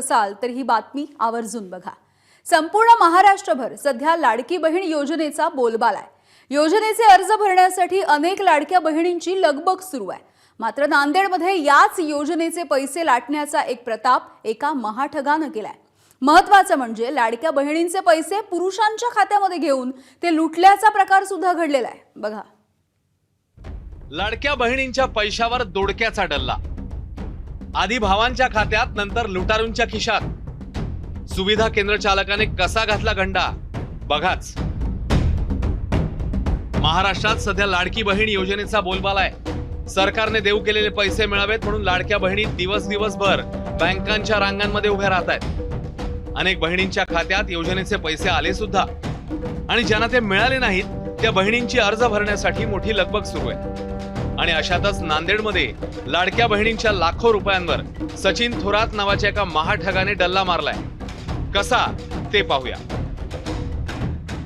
असाल तर ही बातमी आवर्जून बघा. संपूर्ण महाराष्ट्रभर सध्या लाडकी बहीण योजनेचा बोलबाला आहे. योजनेचे अर्ज भरण्यासाठी अनेक लाडक्या बहिणींची लगबग सुरू आहे. मात्र नांदेडमध्ये याच योजनेचे पैसे लाटण्याचा एक प्रताप एका महाठगानं केलाय. महत्वाचं म्हणजे लाडक्या बहिणींचे पैसे पुरुषांच्या खात्यामध्ये घेऊन ते लुटल्याचा प्रकार सुद्धा घडलेला आहे. बघा. लाडक्या बहिणींच्या पैशावर दोडक्याचा डल्ला. आधी भावांच्या खात्यात नंतर लुटारूंच्या खिशात. सुविधा केंद्र चालकाने कसा घातला गंडा बघाच. महाराष्ट्रात सध्या लाडकी बहीण योजनेचा बोलबाला आहे. सरकारने देऊ केलेले पैसे मिळावेत म्हणून लाडक्या बहिणी दिवस दिवसभर बँकांच्या रांगांमध्ये उभ्या राहत आहेत. अनेक बहिणींच्या खात्यात योजनेचे पैसे आले सुद्धा. आणि ज्यांना ते मिळाले नाहीत त्या बहिणींची अर्ज भरण्यासाठी मोठी लगबग सुरू आहे. आणि अशातच नांदेडमध्ये लाडक्या बहिणींच्या लाखो रुपयांवर सचिन थोरात नावाच्या एका महाठगाने डल्ला मारलाय. कसा ते पाहूया.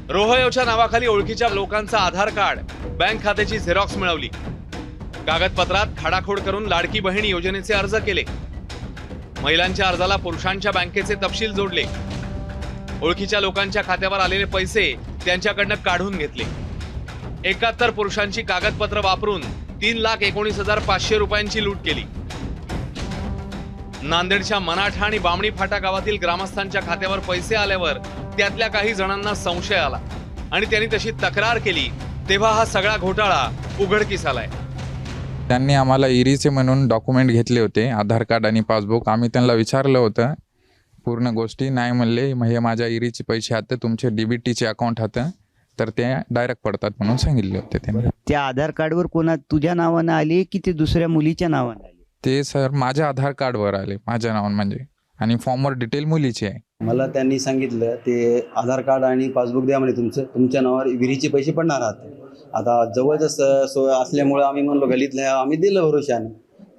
रोहयोच्या नावाखाली ओळखीच्या लोकांचा आधार कार्ड बँक खात्याची झेरॉक्स मिळवली. कागदपत्रात खाडाखोड करून लाडकी बहीण योजनेचे अर्ज केले. महिलांच्या अर्जाला पुरुषांच्या बँकेचे तपशील जोडले. ओळखीच्या लोकांच्या खात्यावर आलेले पैसे त्यांच्याकडनं काढून घेतले. एकाहत्तर पुरुषांची कागदपत्र वापरून तीन लाख एकोणीस हजार पाचशे रुपयांची लूट केली. नांदेडच्या मनाठा आणि बामणी फाटा गावातील ग्रामस्थांच्या खात्यावर पैसे आल्यावर त्यातल्या काही जणांना संशय आला आणि त्यांनी तशी तक्रार केली तेव्हा हा सगळा घोटाळा उघडकीस आलाय. त्यांनी आम्हाला इरीचे म्हणून डॉक्युमेंट घेतले होते आधार कार्ड आणि पासबुक. आम्ही त्यांना विचारलं होतं पूर्ण गोष्टी नाही म्हणले हे माझ्या इरीचे पैसे आहेत तुमचे डीबीटीचे अकाउंट हातं तर ते डायरेक्ट पडतात म्हणून सांगितले होते त्यांनी. त्या आधार कार्डवर कोणा तुझ्या नावानं आली की ते दुसऱ्या मुलीच्या नावानं आली? ते सर माझ्या आधार कार्डवर आले माझ्या नावानं म्हणजे. आणि फॉर्मवर डिटेल मुलीची आहे. मला त्यांनी सांगितलं ते आधार कार्ड आणि पासबुक द्या म्हणे तुमचं तुमच्या नावावर विहिरीचे पैसे पडणार आहात. आता जवळच सोय असल्यामुळं आम्ही म्हणलो गलीतल्या आम्ही दिलं भरोशानं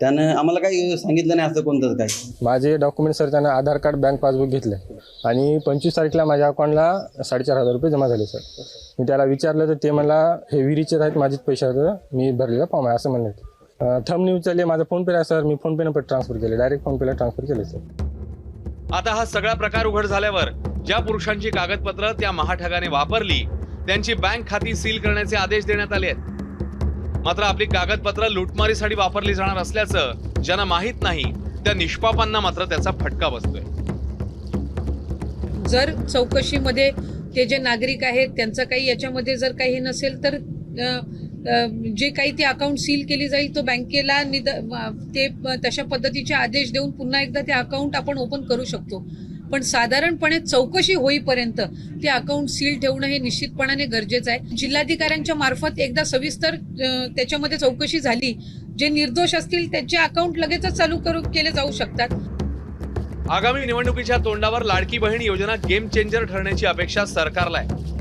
त्यानं आम्हाला काही सांगितलं नाही असं कोणतंच काय? माझे डॉक्युमेंट सर त्यानं आधार कार्ड बँक पासबुक घेतले. आणि पंचवीस तारीखला माझ्या अकाउंटला साडेचार हजार रुपये जमा झाले सर. मी त्याला विचारलं तर ते मला हे विहिरीचे आहेत माझेच पैसे आहेत मी भरलेला फॉर्म आहे असं म्हणले थम न्यूज चालले माझा फोनपे आहे सर. मी फोनपेनं पण ट्रान्सफर केले डायरेक्ट फोनपेला ट्रान्सफर केले सर. आता हा सगळा प्रकार उघड झाल्यावर ज्या पुरुषांची कागदपत्र त्या महाठगाने वापरली त्यांची बँक खाती सील करण्याचे आदेश देण्यात आले आहेत. मात्र आपली कागदपत्र लुटमारीसाठी वापरली जाणार असल्याचं ज्यांना माहीत नाही त्या निष्पापांना मात्र त्याचा फटका बसतोय. जर चौकशीमध्ये ते जे नागरिक आहेत त्यांचं काही याच्यामध्ये जर काही नसेल तर जे काही ते अकाउंट सील केली जाईल तो बँकेला निद ते तशा पद्धतीचे आदेश देऊन पुन्हा एकदा ते अकाउंट आपण ओपन करू शकतो. पण साधारणपणे चौकशी होईपर्यंत ते अकाउंट सील ठेवणं हे निश्चितपणाने गरजेचं आहे. जिल्हाधिकाऱ्यांच्या मार्फत एकदा सविस्तर त्याच्यामध्ये चौकशी झाली. जे निर्दोष असतील त्यांचे अकाउंट लगेचच चालू करू केले जाऊ शकतात. आगामी निवडणुकीच्या तोंडावर लाडकी बहीण योजना गेम चेंजर ठरण्याची अपेक्षा सरकारला आहे.